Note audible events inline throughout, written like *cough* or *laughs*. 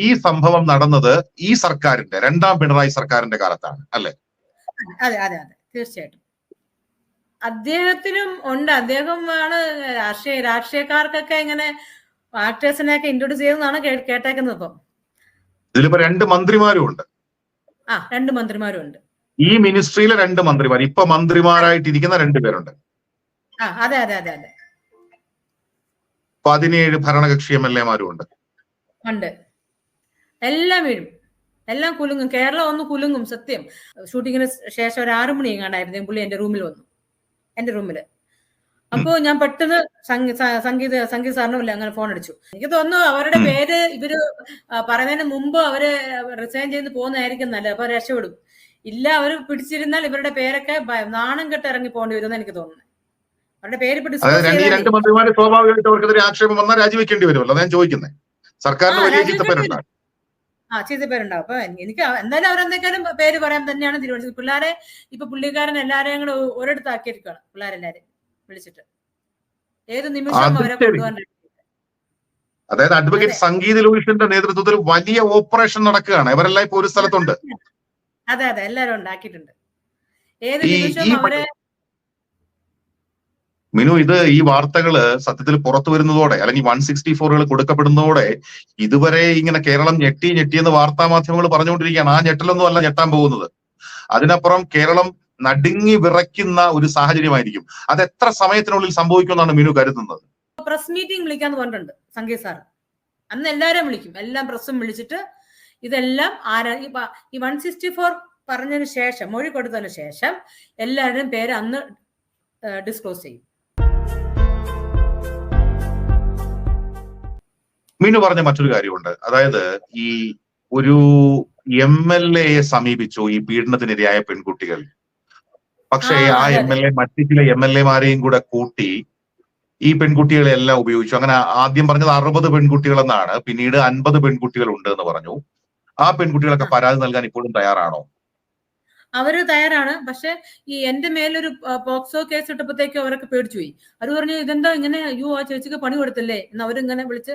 ഈ സംഭവം നടന്നത് ഈ സർക്കാരിന്റെ രണ്ടാം പിണറായി സർക്കാരിന്റെ കാലത്താണ് അല്ലെ? അതെ അതെ അതെ. തീർച്ചയായിട്ടും. അദ്ദേഹത്തിനും ഉണ്ട്. അദ്ദേഹമാണ് രാഷ്ട്രീയ രാഷ്ട്രീയക്കാർക്കൊക്കെ ഇങ്ങനെ ആക്ടേഴ്സിനെ ഒക്കെ ഇൻട്രൊഡ്യൂസ് ചെയ്തെന്നാണ് കേട്ടേക്കുന്നത് ഇപ്പം. ഇതിലിപ്പോ രണ്ട് മന്ത്രിമാരും ഉണ്ട്. ആ രണ്ട് മന്ത്രിമാരും ഉണ്ട്. ഈ മിനിസ്ട്രിയിലെ രണ്ട് മന്ത്രിമാർ. ഇപ്പൊ മന്ത്രിമാരായിട്ടിരിക്കുന്ന രണ്ടുപേരുണ്ട് ആ അതെ അതെ അതെ അതെ. പതിനേഴ് ഭരണകക്ഷി എം എൽ എമാരും ഉണ്ട്. ഉണ്ട്. എല്ലാം വീഴും. എല്ലാം കുലുങ്ങും. കേരളം ഒന്ന് കുലുങ്ങും സത്യം. ഷൂട്ടിങ്ങിന് ശേഷം ഒരു ആറു മണി എങ്ങാണ്ടായിരുന്നു പുള്ളി എന്റെ റൂമിൽ വന്നു. എന്റെ റൂമിൽ. അപ്പോ ഞാൻ പെട്ടെന്ന് സംഗീത സംഗീത സാറിനുമില്ല അങ്ങനെ ഫോൺ അടിച്ചു. എനിക്ക് തോന്നുന്നു അവരുടെ. പേര് ഇവർ പറയുന്നതിന് മുമ്പ് അവർ റിസൈൻ ചെയ്ത് പോകുന്നതായിരിക്കും നല്ലത്. അപ്പൊ രക്ഷപ്പെടും. ഇല്ല അവർ പിടിച്ചിരുന്നാൽ ഇവരുടെ പേരൊക്കെ നാണം കെട്ട് ഇറങ്ങി പോകേണ്ടി വരും എനിക്ക് തോന്നുന്നു അവരുടെ പേര് രണ്ട് മന്ത്രിമാര് സ്വാഭാവികമായിട്ട് അവർക്കെതിരെ ആക്ഷേപം വന്നാൽ രാജിവെക്കേണ്ടി വരുമല്ലോ. ഞാൻ ചോദിക്കുന്നത് സർക്കാരിന് വലിയ ചീത്തപ്പേരുണ്ടാകും ആ ചീത്ത പേരുണ്ടാവും. അപ്പൊ എനിക്ക് എന്തായാലും അവരെന്തെങ്കിലും പേര് പറയാൻ തന്നെയാണ് തീരുമാനിച്ചത്. പിള്ളേരെ ഇപ്പൊ പുള്ളിക്കാരൻ എല്ലാരെയും കൂടെ ഒരിടത്താക്കിയിരിക്കണം പിള്ളേരെല്ലാരെയും പിള്ളേരെല്ലാരും വിളിച്ചിട്ട്. ഏത് നിമിഷം അവരെ കൊണ്ടുപോകാൻ അതായത് അഡ്വക്കേറ്റ് സംഗീത ലൂയിസിന്റെ നേതൃത്വത്തിൽ വലിയ ഓപ്പറേഷൻ നടക്കുകയാണ്. ഇവരെല്ലാം ഇപ്പൊ ഒരു സ്ഥലത്തുണ്ട്. അതെ അതെ. എല്ലാരും ഉണ്ടാക്കിയിട്ടുണ്ട്. ഏത് നിമിഷം അവരെ മിനു ഇത് ഈ വാർത്തകൾ സത്യത്തിൽ പുറത്തു വരുന്നതോടെ അല്ലെങ്കിൽ വൺ സിക്സ്റ്റി ഫോറുകൾ കൊടുക്കപ്പെടുന്നതോടെ ഇതുവരെ ഇങ്ങനെ കേരളം ഞെട്ടി ഞെട്ടിയെന്ന് വാർത്താ മാധ്യമങ്ങൾ പറഞ്ഞുകൊണ്ടിരിക്കുകയാണ്. ആ ഞെട്ടലൊന്നും അല്ല ഞെട്ടാൻ പോകുന്നത്. അതിനപ്പുറം കേരളം നടുങ്ങി വിറയ്ക്കുന്ന ഒരു സാഹചര്യമായിരിക്കും. അത് എത്ര സമയത്തിനുള്ളിൽ സംഭവിക്കുമെന്നാണ് മിനു കരുതുന്നത്. പ്രസ് മീറ്റിംഗ് വിളിക്കാന്ന് പറഞ്ഞിട്ടുണ്ട് സംഗീത് സാർ. അന്ന് എല്ലാരും വിളിക്കും. എല്ലാം പ്രസ്സും വിളിച്ചിട്ട് ഇതെല്ലാം ആരാ ഈ വൺ സിക്സ്റ്റി ഫോർ പറഞ്ഞതിന് ശേഷം മൊഴി കൊടുത്തതിന് ശേഷം എല്ലാവരുടെയും പേര് അന്ന് ഡിസ്ക്ലോസ് ചെയ്യും. മിനു പറഞ്ഞ മറ്റൊരു കാര്യമുണ്ട്. അതായത് ഈ ഒരു എം എൽ എയെ സമീപിച്ചു ഈ പീഡനത്തിനിരയായ പെൺകുട്ടികൾ. പക്ഷേ ആ, എം എൽ എ മറ്റു ചില എം എൽ എമാരെയും കൂടെ കൂട്ടി ഈ പെൺകുട്ടികളെ എല്ലാം ഉപയോഗിച്ചു. അങ്ങനെ ആദ്യം പറഞ്ഞത് അറുപത് പെൺകുട്ടികളെന്നാണ്. പിന്നീട് അൻപത് പെൺകുട്ടികൾ ഉണ്ട് എന്ന് പറഞ്ഞു. ആ പെൺകുട്ടികളൊക്കെ. പരാതി നൽകാൻ ഇപ്പോഴും തയ്യാറാണോ? അവർ തയ്യാറാണ്. പക്ഷെ ഈ എന്റെ മേലൊരു പോക്സോ കേസ് ഇട്ടപ്പോഴത്തേക്കും അവരൊക്കെ പേടിച്ചു പോയി. അവർ പറഞ്ഞു ഇതെന്താ ഇങ്ങനെ? യു ആ ചേച്ചിക്ക് പണി കൊടുത്തില്ലേ? എന്ന് അവരിങ്ങനെ വിളിച്ച്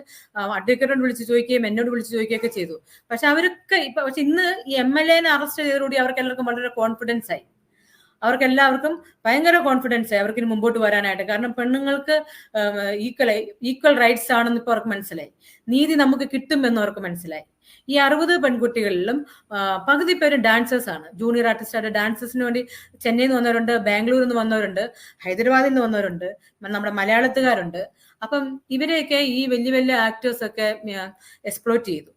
അഡ്വക്കേറ്റോട് വിളിച്ച് ചോദിക്കുകയും എന്നോട് വിളിച്ച് ചോദിക്കുകയൊക്കെ ചെയ്തു. പക്ഷെ അവരൊക്കെ ഇപ്പൊ പക്ഷെ ഇന്ന് ഈ എം എൽ എനെ അറസ്റ്റ് ചെയ്തതോടുകൂടി അവർക്ക് എല്ലാവർക്കും വളരെ കോൺഫിഡൻസ് ആയി. അവർക്ക് എല്ലാവർക്കും ഭയങ്കര കോൺഫിഡൻസ് ആയി അവർക്ക് മുമ്പോട്ട് വരാനായിട്ട്. കാരണം പെണ്ണുങ്ങൾക്ക് ഈക്വൽ ഈക്വൽ റൈറ്റ്സ് ആണെന്ന് ഇപ്പൊ അവർക്ക് മനസ്സിലായി. നീതി നമുക്ക് കിട്ടുമെന്ന് അവർക്ക് മനസ്സിലായി. ഈ അറുപത് പെൺകുട്ടികളിലും പകുതി പേരും ഡാൻസേഴ്സ് ആണ്. ജൂനിയർ ആർട്ടിസ്റ്റായിട്ട് ഡാൻസേഴ്സിന് വേണ്ടി ചെന്നൈയിൽ നിന്ന് വന്നവരുണ്ട് ബാംഗ്ലൂരിൽ നിന്ന് വന്നവരുണ്ട് ഹൈദരാബാദിൽ നിന്ന് വന്നവരുണ്ട് നമ്മുടെ മലയാളത്തുകാരുണ്ട്. അപ്പം ഇവരെയൊക്കെ ഈ വലിയ വലിയ ആക്ടേഴ്സൊക്കെ എക്സ്പ്ലോറ്റ് ചെയ്തു.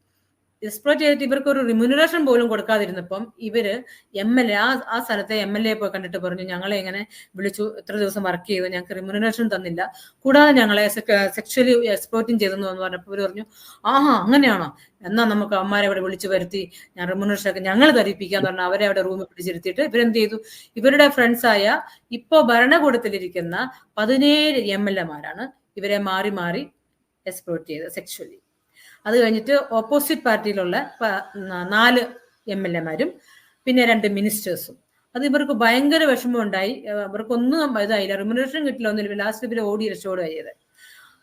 എക്സ്പ്ലോറ്റ് ചെയ്തിട്ട് ഇവർക്ക് ഒരു റിമ്യൂണറേഷൻ പോലും കൊടുക്കാതിരുന്നപ്പം ഇവർ എം എൽ എ ആ ആ സ്ഥലത്തെ എം എൽ എ പോയി കണ്ടിട്ട് പറഞ്ഞു ഞങ്ങളെ ഇങ്ങനെ വിളിച്ചു ഇത്ര ദിവസം വർക്ക് ചെയ്തു ഞങ്ങൾക്ക് റിമ്യൂണറേഷൻ തന്നില്ല. കൂടാതെ ഞങ്ങളെ സെക്ഷലി എക്സ്പ്ലോറ്റിംഗ് ചെയ്തെന്ന് പറഞ്ഞപ്പോൾ ഇവർ പറഞ്ഞു ആഹാ അങ്ങനെയാണോ? എന്നാ നമുക്ക് അമ്മമാരെ ഇവിടെ വിളിച്ചു വരുത്തി ഞാൻ റിമ്യൂണറേഷൻ ഒക്കെ ഞങ്ങൾ ധരിപ്പിക്കാന്ന് പറഞ്ഞാൽ അവരെ അവിടെ റൂമിൽ പിടിച്ചിരുത്തിയിട്ട് ഇവരെന്ത് ചെയ്തു ഇവരുടെ ഫ്രണ്ട്സായ ഇപ്പോ ഭരണകൂടത്തിലിരിക്കുന്ന പതിനേഴ് എം എൽ എമാരാണ് ഇവരെ മാറി മാറി എക്സ്പ്ലോട്ട് ചെയ്തത് സെക്ഷലി അത് കഴിഞ്ഞിട്ട് ഓപ്പോസിറ്റ് പാർട്ടിയിലുള്ള നാല് എം എൽ എമാരും പിന്നെ രണ്ട് മിനിസ്റ്റേഴ്സും അത് ഇവർക്ക് ഭയങ്കര വിഷമം ഉണ്ടായി ഏഹ് ഇവർക്കൊന്നും ഇതായില്ല. റിമുനറേഷൻ കിട്ടില്ല ഒന്നുമില്ല. ലാസ്റ്റ് ഇവർ ഓടി രക്ഷോട് കഴിയത്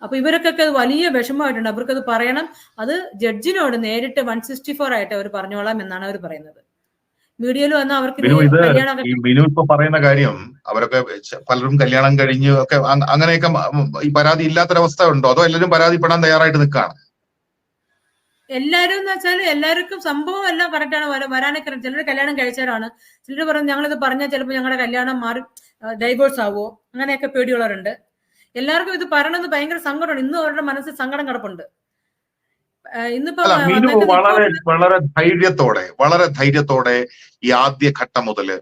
അപ്പൊ ഇവർക്കൊക്കെ അത് വലിയ വിഷമമായിട്ടുണ്ട്. അവർക്കത് പറയണം. അത് ജഡ്ജിനോട് നേരിട്ട് വൺ സിക്സ്റ്റി ഫോർ ആയിട്ട് അവർ പറഞ്ഞോളാം എന്നാണ് അവർ പറയുന്നത്. മീഡിയയിൽ വന്നാൽ അവർക്ക് ഇപ്പൊ പറയുന്ന കാര്യം അവരൊക്കെ പലരും കല്യാണം കഴിഞ്ഞ് ഒക്കെ അങ് അങ്ങനെയൊക്കെ ഈ പരാതി ഇല്ലാത്തൊരവസ്ഥ ഉണ്ടോ? അതോ എല്ലാവരും പരാതിപ്പെടാൻ തയ്യാറായിട്ട് നിൽക്കുകയാണ് എല്ലാരും എന്ന് വെച്ചാൽ എല്ലാവർക്കും സംഭവം എല്ലാം കറക്റ്റ് ആണ്. വര- വരാനൊക്കെ ചിലർ കല്യാണം കഴിച്ചവരാണ്. ചിലർ പറഞ്ഞു ഞങ്ങളിത് പറഞ്ഞാൽ ചിലപ്പോൾ ഞങ്ങളുടെ കല്യാണം മാറി ഡൈവോഴ്സ് ആവുമോ അങ്ങനെയൊക്കെ പേടിയുള്ളവരുണ്ട്. എല്ലാവർക്കും ഇത് പറയണമെന്ന് ഭയങ്കര സങ്കടമാണ്. ഇന്നും അവരുടെ മനസ്സിൽ സങ്കടം കിടപ്പുണ്ട്. ഇന്നിപ്പോ വളരെ വളരെ ധൈര്യത്തോടെ വളരെ ധൈര്യത്തോടെ ഈ ആദ്യ ഘട്ടം മുതൽ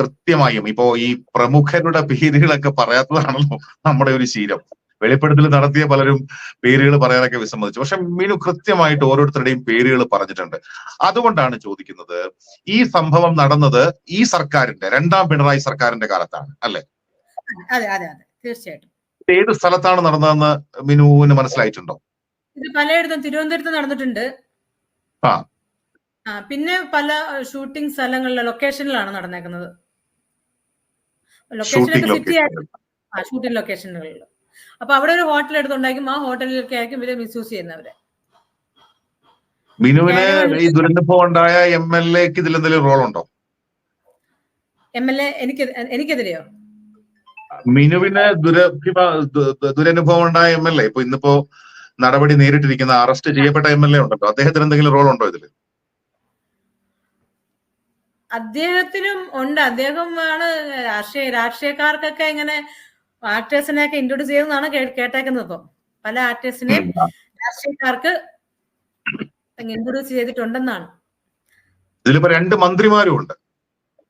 കൃത്യമായും ഇപ്പോ ഈ പ്രമുഖരുടെ പേരുകളൊക്കെ പറയാത്തതാണല്ലോ നമ്മുടെ ഒരു ശീലം. വെളിപ്പെടുത്തൽ നടത്തിയ പലരും പേരുകൾ പറയാനൊക്കെ വിസമ്മതിച്ചു. പക്ഷെ മിനു കൃത്യമായിട്ട് ഓരോരുത്തരുടെയും പേരുകൾ പറഞ്ഞിട്ടുണ്ട്. അതുകൊണ്ടാണ് ചോദിക്കുന്നത് ഈ സംഭവം നടന്നത് ഈ സർക്കാരിന്റെ രണ്ടാം പിണറായി സർക്കാരിന്റെ കാലത്താണ് അല്ലെ? അതെ അതെ അതെ. തീർച്ചയായിട്ടും. ഏത് സ്ഥലത്താണ് നടന്നതെന്ന് മിനുവിന് മനസ്സിലായിട്ടുണ്ടോ? ഇത് പലയിടത്തും തിരുവനന്തപുരത്ത് നടന്നിട്ടുണ്ട്. ആ. പിന്നെ പല ഷൂട്ടിംഗ് സ്ഥലങ്ങളിലെ ലൊക്കേഷനിലാണ് നടന്നേക്കുന്നത്. ലൊക്കേഷനൊക്കെ സിറ്റി ആ ഷൂട്ടിംഗ് ലൊക്കേഷനുകളിൽ അപ്പൊ അവിടെ ഒരു ഹോട്ടൽ എടുത്തുണ്ടാക്കും ആ ഹോട്ടലിലൊക്കെ ആയിരിക്കും ഇവരെ മിസ്യൂസ് ചെയ്യുന്നവര്. മിനുവിന് ഞാനും ഈ ദുരനുഭവം ഉണ്ടായ എം എൽ എക്ക് ഇതിൽ എന്തെങ്കിലും റോൾ ഉണ്ടോ? എം എൽ എ എനിക്ക് എനിക്കെതിരെയോ? മിനുവിന് ദുരഭിമ ദു- ദു- ദുരനുഭവം ഉണ്ടായ എം എൽ എ ഇപ്പൊ ഇന്നിപ്പോ നടപടി നേരിട്ടിരിക്കുന്ന അറസ്റ്റ് ചെയ്യപ്പെട്ട എം എൽ എ ഉണ്ടല്ലോ. അദ്ദേഹത്തിന് എന്തെങ്കിലും റോൾ ഉണ്ടോ ഇതിൽ? അദ്ദേഹത്തിനും ഉണ്ട്. അദ്ദേഹം ആണ് രാഷ്ട്രീയ രാഷ്ട്രീയക്കാർക്കൊക്കെ ഇങ്ങനെ ആക്ടേഴ്സിനെയൊക്കെ ഇൻട്രൊഡ്യൂസ് ചെയ്തെന്നാണ് കേട്ടേക്കുന്നത് ഇപ്പം. പല ആക്ടേഴ്സിനെയും രാഷ്ട്രീയക്കാർക്ക് ഇൻട്രൊഡ്യൂസ് ചെയ്തിട്ടുണ്ടെന്നാണ്. ഇതിലിപ്പോ രണ്ട് മന്ത്രിമാരും ഉണ്ട്.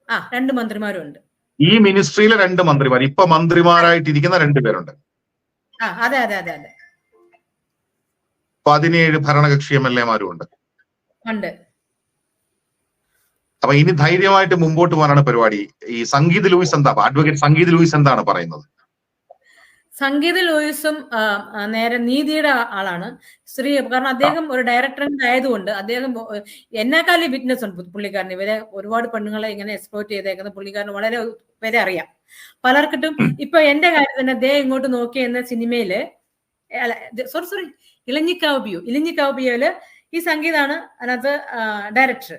ആ രണ്ട് മന്ത്രിമാരും ഉണ്ട്. ഈ മിനിസ്ട്രിയിലെ രണ്ട് മന്ത്രിമാർ ഇപ്പൊ മന്ത്രിമാരായിട്ടിരിക്കുന്ന രണ്ടുപേരുണ്ട് ആ അതെ അതെ അതെ അതെ. പതിനേഴ് ഭരണകക്ഷി എം എൽ എമാരും ഉണ്ട്. ഉണ്ട്. അപ്പൊ ഇനി ധൈര്യമായിട്ട് മുമ്പോട്ട് പോകാനാണ് പരിപാടി. ഈ സംഗീത് ലൂയിസ് എന്താ അഡ്വക്കേറ്റ് സംഗീത് ലൂയിസ് എന്താണ് പറയുന്നത്? സംഗീത ലൂയിസും നേരെ നീതിയുടെ ആളാണ്. സ്ത്രീ കാരണം അദ്ദേഹം ഒരു ഡയറക്ടറിന്റെ ആയതുകൊണ്ട് അദ്ദേഹം എന്നെക്കാലി വിറ്റ്നസ് ഉണ്ട് പുള്ളിക്കാരന്. ഇവരെ ഒരുപാട് പെണ്ണുങ്ങളെ ഇങ്ങനെ എക്സ്പ്ലോർട്ട് ചെയ്തേക്കുന്ന പുള്ളിക്കാരന് വളരെ പേരെ അറിയാം. പലർക്കിട്ടും ഇപ്പൊ എന്റെ കാര്യം തന്നെ ദേ ഇങ്ങോട്ട് നോക്കി എന്ന സിനിമയിൽ സോറി സോറി ഇളഞ്ഞിക്കാവ് ബിയു ഇളഞ്ഞിക്കാവ് ഈ സംഗീതാണ് അതിനകത്ത് ഡയറക്ടർ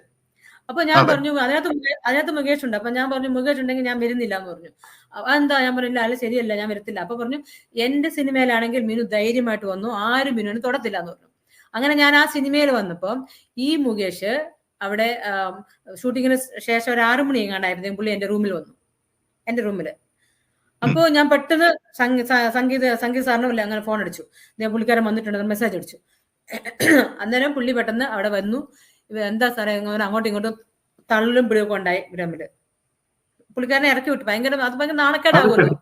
അപ്പൊ ഞാൻ പറഞ്ഞു അതിനകത്ത് അതിനകത്ത് മുകേഷ് ഉണ്ട് അപ്പൊ ഞാൻ പറഞ്ഞു മുകേഷ് ഉണ്ടെങ്കിൽ ഞാൻ വരുന്നില്ല എന്ന് പറഞ്ഞു അതെന്താ? ഞാൻ പറഞ്ഞില്ല അല്ല ശരിയല്ല ഞാൻ വരത്തില്ല. അപ്പൊ പറഞ്ഞു എന്റെ സിനിമയിലാണെങ്കിൽ മിനു ധൈര്യമായിട്ട് വന്നു ആരും മിനുവിന് തൊടത്തില്ല എന്ന് പറഞ്ഞു. അങ്ങനെ ഞാൻ ആ സിനിമയിൽ വന്നപ്പോൾ ഈ മുകേഷ് അവിടെ ഷൂട്ടിങ്ങിന് ശേഷം ഒരു ആറു മണി എങ്ങാണ്ടായിരുന്നു പുള്ളി എന്റെ റൂമിൽ വന്നു. എന്റെ റൂമിൽ അപ്പോ ഞാൻ പെട്ടെന്ന് സംഗീത സംഗീത സാറിന് അങ്ങനെ ഫോൺ അടിച്ചു. ഞാൻ പുള്ളിക്കാരൻ വന്നിട്ടുണ്ട് മെസ്സേജ് അടിച്ചു. അന്നേരം പുള്ളി പെട്ടെന്ന് അവിടെ വന്നു. ഇവ എന്താ സാറേ ഇങ്ങനെ അങ്ങോട്ടും ഇങ്ങോട്ടും തള്ളും പിടിയൊക്കെ ഉണ്ടായി ഗ്രാമിൽ പുള്ളിക്കാരനെ ഇറക്കി വിട്ടു. ഭയങ്കര അത് ഭയങ്കര നാണക്കേടാകുമല്ലോ.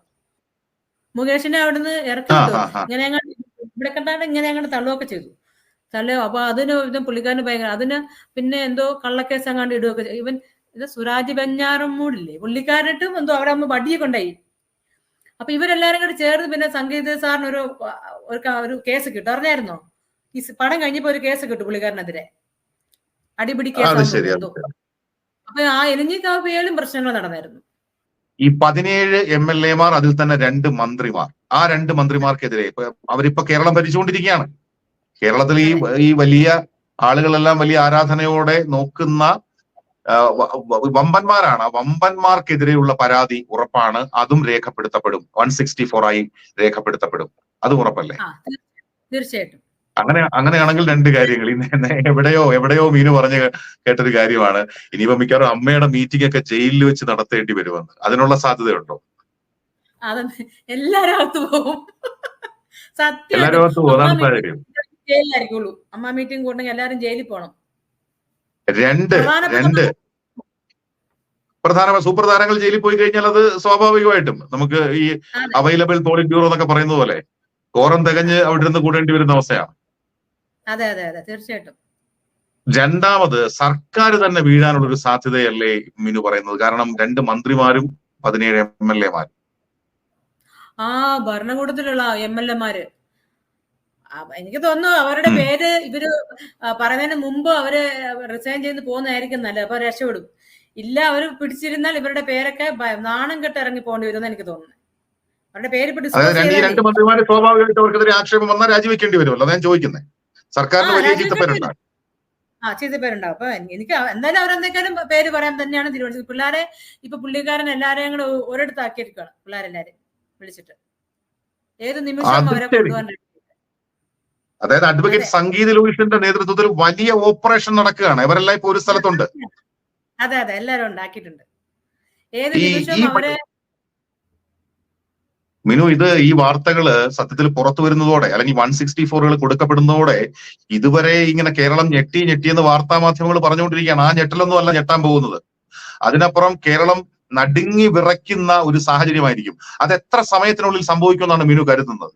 മുകേഷിനെ അവിടുന്ന് ഇറക്കി വിട്ടു. ഇങ്ങനെ അങ്ങോട്ട് ഇവിടെ കണ്ടാണ്ട് ഇങ്ങനെ അങ്ങോട്ട് തള്ളുകയൊക്കെ ചെയ്തു. തള്ളു അപ്പൊ അതിന് ഇതും പുള്ളിക്കാരന് ഭയങ്കര അതിന് പിന്നെ എന്തോ കള്ളക്കേസ് അങ്ങാണ്ട് ഇടുകയൊക്കെ ചെയ്തു. ഇവൻ ഇത് സുരാജ് ബഞ്ഞാറമ്മൂടില്ലേ പുള്ളിക്കാരനിട്ടും എന്തോ അവിടെ അമ്മ വടിയൊക്കെ ഉണ്ടായി. അപ്പൊ ഇവരെല്ലാരും കൂടി ചേർന്ന് പിന്നെ സംഗീത സാറിന് ഒരു ഒരു കേസ് കിട്ടും. അറിഞ്ഞായിരുന്നോ? ഈ പടം കഴിഞ്ഞപ്പോ ഒരു കേസ് കിട്ടും പുള്ളിക്കാരനെതിരെ. അടിപിടി അപ്പൊ ആ എലിഞ്ഞിക്കാവുകയിലും പ്രശ്നങ്ങൾ നടന്നായിരുന്നു. ഈ പതിനേഴ് എം എൽ എമാർ അതിൽ തന്നെ രണ്ട് മന്ത്രിമാർ. ആ രണ്ട് മന്ത്രിമാർക്കെതിരെ ഇപ്പൊ അവരിപ്പോ കേരളം ഭരിച്ചുകൊണ്ടിരിക്കുകയാണ്. കേരളത്തിൽ ഈ ഈ വലിയ ആളുകളെല്ലാം വലിയ ആരാധനയോടെ നോക്കുന്ന വമ്പന്മാരാണ്. ആ വമ്പന്മാർക്കെതിരെയുള്ള പരാതി ഉറപ്പാണ്. അതും രേഖപ്പെടുത്തപ്പെടും. വൺ സിക്സ്റ്റി ഫോർ ആയി രേഖപ്പെടുത്തപ്പെടും. അതും ഉറപ്പല്ലേ? തീർച്ചയായിട്ടും. അങ്ങനെ അങ്ങനെയാണെങ്കിൽ രണ്ട് കാര്യങ്ങൾ. ഇന്ന് എവിടെയോ എവിടെയോ മീനു പറഞ്ഞ് കേട്ടൊരു കാര്യമാണ്. ഇനിയിപ്പോ മിക്കവാറും അമ്മയുടെ മീറ്റിംഗ് ഒക്കെ ജയിലിൽ വെച്ച് നടത്തേണ്ടി വരുമെന്ന്. അതിനുള്ള സാധ്യതയുണ്ടോ? അത് എല്ലാരും അകത്ത് പോകും. സത്യം. ജയിലിലായിരിക്കുള്ളൂ. അമ്മ മീറ്റിംഗ് കൂടണമെങ്കിൽ എല്ലാരും ജയിലിൽ പോകണം രണ്ട് രണ്ട്. പ്രധാന സൂപ്രധാനങ്ങൾ ജയിലിൽ പോയി കഴിഞ്ഞാൽ അത് സ്വാഭാവികമായിട്ടും. നമുക്ക് ഈ അവൈലബിൾ പോളിറ്റ് ബ്യൂറോ എന്നൊക്കെ പറയുന്ന പോലെ. കോറം തികഞ്ഞ് അവിടെ നിന്ന് കൂടേണ്ടി വരുന്ന അവസ്ഥയാണ്. അതെ അതെ അതെ. തീർച്ചയായിട്ടും. രണ്ടാമത് സർക്കാർ തന്നെ വീഴാനുള്ള ഒരു സാധ്യതയല്ലേ മിനു പറയുന്നത്? കാരണം രണ്ട് മന്ത്രിമാരും പതിനേഴ് എം എൽ എമാരും. ആ ഭരണകൂടത്തിലുള്ള എം എൽ എമാര്. എനിക്ക് തോന്നുന്നു അവരുടെ പേര് ഇവർ പറയുന്നതിന് മുമ്പ് അവർ റിസൈൻ ചെയ്ത് പോകുന്നതായിരിക്കും നല്ലത്. അപ്പൊ രക്ഷപ്പെടും. ഇല്ല അവർ പിടിച്ചിരുന്നാൽ ഇവരുടെ പേരൊക്കെ നാണം കെട്ട് ഇറങ്ങി പോകേണ്ടി വരുമെന്ന് എനിക്ക് തോന്നുന്നു അവരുടെ പേര് പിടിച്ചു രണ്ട് മന്ത്രിമാരെ സ്വാഭാവികമായിട്ട് അവർക്കെതിരെ ആക്ഷേപം വന്നാൽ രാജിവെക്കേണ്ടി വരുമല്ലോ. അതാണ് ഞാൻ ചോദിക്കുന്നത് സർക്കാരിന് വലിയ ചീത്തപ്പേരുണ്ടാകും ആ ചെയ്ത പേരുണ്ടാവും അപ്പൊ എനിക്ക് എന്തായാലും അവരെന്തെങ്കിലും പേര് പറയാൻ തന്നെയാണ് തീരുമാനിച്ചത് പിള്ളേരെ ഇപ്പൊ പുള്ളിക്കാരൻ എല്ലാരെയും കൂടെ ഒരിടത്ത് ആക്കിയിരിക്കുകയാണ് പിള്ളേരെല്ലാരും വിളിച്ചിട്ട്. ഏത് നിമിഷം അത് അവരെ കൊണ്ടുപോകാൻ അതായത് അഡ്വക്കേറ്റ് സംഗീത ലൂയിസിന്റെ നേതൃത്വത്തിൽ വലിയ ഓപ്പറേഷൻ നടക്കുകയാണ്. ഇവരെല്ലാം ഇപ്പൊ ഒരു സ്ഥലത്തുണ്ട്. അതെ അതെ. എല്ലാരും ഉണ്ടാക്കിയിട്ടുണ്ട്. ഏത് നിമിഷം അവരെ മിനു ഇത് ഈ വാർത്തകൾ സത്യത്തിൽ പുറത്തു വരുന്നതോടെ അല്ലെങ്കിൽ വൺ സിക്സ്റ്റി ഫോറുകൾ കൊടുക്കപ്പെടുന്നതോടെ ഇതുവരെ ഇങ്ങനെ കേരളം ഞെട്ടി ഞെട്ടിയെന്ന് വാർത്താ മാധ്യമങ്ങൾ പറഞ്ഞുകൊണ്ടിരിക്കുകയാണ്. ആ ഞെട്ടലൊന്നും അല്ല ഞെട്ടാൻ പോകുന്നത്. അതിനപ്പുറം കേരളം നടുങ്ങി വിറയ്ക്കുന്ന ഒരു സാഹചര്യമായിരിക്കും. അത് എത്ര സമയത്തിനുള്ളിൽ സംഭവിക്കുമെന്നാണ് മിനു കരുതുന്നത്?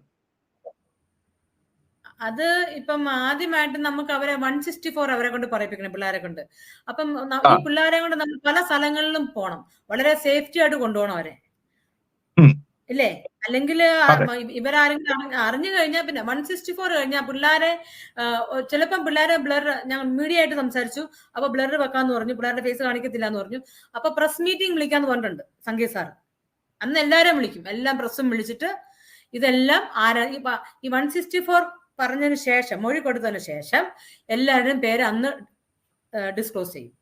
അത് ഇപ്പം ആദ്യമായിട്ട് നമുക്ക് അവരെ വൺ സിക്സ്റ്റി ഫോർ അവരെ കൊണ്ട് പറയിപ്പിക്കണം പിള്ളേരെ കൊണ്ട്. അപ്പം ഈ. പിള്ളേരെ കൊണ്ട് നമ്മൾ പല സ്ഥലങ്ങളിലും പോണം. വളരെ സേഫ്റ്റി ആയിട്ട് കൊണ്ടുപോകണം അവരെ. ഇല്ലേ? അല്ലെങ്കിൽ. ഇവരാരെങ്കിലും അറിഞ്ഞു കഴിഞ്ഞാൽ പിന്നെ വൺ സിക്സ്റ്റി ഫോർ കഴിഞ്ഞാൽ പിള്ളേരെ ചിലപ്പം പിള്ളേരെ ബ്ലർ ഞങ്ങൾ മീഡിയ ആയിട്ട് സംസാരിച്ചു. അപ്പൊ ബ്ലർ വെക്കാന്ന് പറഞ്ഞു പിള്ളേരുടെ ഫേസ് കാണിക്കത്തില്ല എന്ന് പറഞ്ഞു. അപ്പൊ പ്രസ് മീറ്റിംഗ് വിളിക്കാന്ന് പറഞ്ഞിട്ടുണ്ട് സംഗീത് സാർ അന്ന് എല്ലാവരും വിളിക്കും. എല്ലാം പ്രസ്സും വിളിച്ചിട്ട് ഇതെല്ലാം ആരാ ഈ വൺ സിക്സ്റ്റി ഫോർ പറഞ്ഞതിന് ശേഷം മൊഴി കൊടുത്തതിന് ശേഷം എല്ലാവരുടെയും പേര് അന്ന് ഡിസ്ക്ലോസ് ചെയ്യും.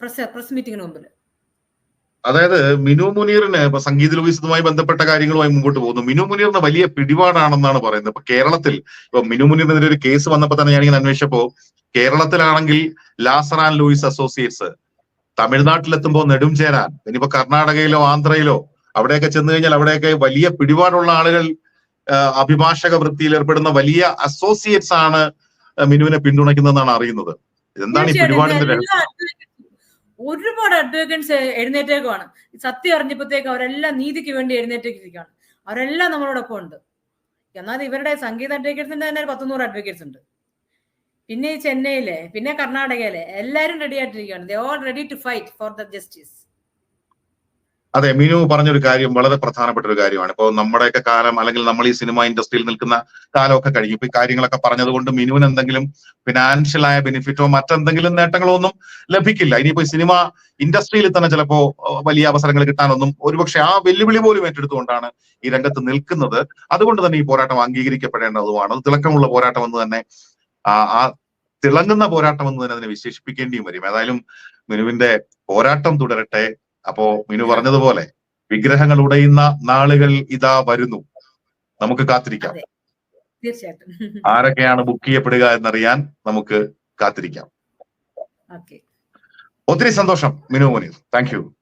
പ്രസ് പ്രസ് മീറ്റിംഗിന് മുമ്പിൽ അതായത് മിനു മുനീറിന് ഇപ്പൊ സംഗീത ലൂയിസ് ബന്ധപ്പെട്ട കാര്യങ്ങളുമായി മുമ്പോട്ട് പോകുന്നു. മിനു മുനീറിന് വലിയ പിടിപാടാണെന്നാണ് പറയുന്നത്. ഇപ്പൊ കേരളത്തിൽ ഇപ്പൊ മിനു മുനീറിനെതിരെ ഒരു കേസ് വന്നപ്പോ തന്നെ ഞാനിങ്ങനെ അന്വേഷിച്ചപ്പോ കേരളത്തിലാണെങ്കിൽ ലാസർ ആൻഡ് ലൂയിസ് അസോസിയേറ്റ്സ് തമിഴ്നാട്ടിലെത്തുമ്പോൾ നെടുംചേരാൻ ഇനിയിപ്പോ കർണാടകയിലോ ആന്ധ്രയിലോ അവിടെയൊക്കെ ചെന്ന് കഴിഞ്ഞാൽ അവിടെയൊക്കെ വലിയ പിടിപാടുള്ള ആളുകൾ അഭിഭാഷക വൃത്തിയിൽ ഏർപ്പെടുന്ന വലിയ അസോസിയേറ്റ്സ് ആണ് മിനുവിനെ പിന്തുണയ്ക്കുന്നതെന്നാണ് അറിയുന്നത്. എന്താണ് ഈ പിടിപാടിന്റെ ഒരുപാട് അഡ്വക്കേറ്റ്സ് എഴുന്നേറ്റേക്കുമാണ് സത്യം അറിഞ്ഞപ്പോഴത്തേക്ക് അവരെല്ലാം നീതിക്ക് വേണ്ടി എഴുന്നേറ്റേക്കിരിക്കുകയാണ് അവരെല്ലാം നമ്മളോടൊപ്പം ഉണ്ട്. എന്നാൽ ഇവരുടെ സംഗീത അഡ്വക്കേറ്റ്സിന്റെ തന്നെ ഒരു പത്തുനൂറ് അഡ്വക്കേറ്റ്സ് ഉണ്ട്. പിന്നെ ഈ ചെന്നൈയിലെ പിന്നെ കർണാടകയിലെ എല്ലാവരും ready ആയിട്ടിരിക്കുകയാണ്. They all ready to fight for the justice അതെ മിനു പറഞ്ഞൊരു കാര്യം വളരെ പ്രധാനപ്പെട്ട ഒരു കാര്യമാണ്. ഇപ്പോൾ നമ്മുടെയൊക്കെ കാലം അല്ലെങ്കിൽ നമ്മൾ ഈ സിനിമ ഇൻഡസ്ട്രിയിൽ നിൽക്കുന്ന കാലമൊക്കെ കഴിഞ്ഞു. ഇപ്പൊ ഈ കാര്യങ്ങളൊക്കെ പറഞ്ഞതുകൊണ്ട് മിനുവിന് എന്തെങ്കിലും ഫിനാൻഷ്യൽ ആയ ബെനിഫിറ്റോ മറ്റെന്തെങ്കിലും നേട്ടങ്ങളോ ഒന്നും ലഭിക്കില്ല. ഇനിയിപ്പോ സിനിമ ഇൻഡസ്ട്രിയിൽ തന്നെ ചിലപ്പോ വലിയ അവസരങ്ങൾ കിട്ടാനൊന്നും ഒരുപക്ഷെ ആ വെല്ലുവിളി പോലും ഏറ്റെടുത്തുകൊണ്ടാണ് ഈ രംഗത്ത് നിൽക്കുന്നത്. അതുകൊണ്ട് തന്നെ ഈ പോരാട്ടം അംഗീകരിക്കപ്പെടേണ്ടതുമാണ്. തിളക്കമുള്ള പോരാട്ടം എന്ന് തന്നെ ആ തിളങ്ങുന്ന പോരാട്ടം എന്ന് തന്നെ അതിനെ വിശേഷിപ്പിക്കേണ്ടിയും വരും. ഏതായാലും മിനുവിന്റെ പോരാട്ടം തുടരട്ടെ. അപ്പോ മിനു പറഞ്ഞതുപോലെ വിഗ്രഹങ്ങൾ ഉടയുന്ന നാളുകൾ ഇതാ വരുന്നു. നമുക്ക് കാത്തിരിക്കാം. തീർച്ചയായിട്ടും. *laughs* ആരൊക്കെയാണ് ബുക്ക് ചെയ്യപ്പെടുക എന്നറിയാൻ നമുക്ക് കാത്തിരിക്കാം. ഒത്തിരി സന്തോഷം മിനു മുനീർ. Thank you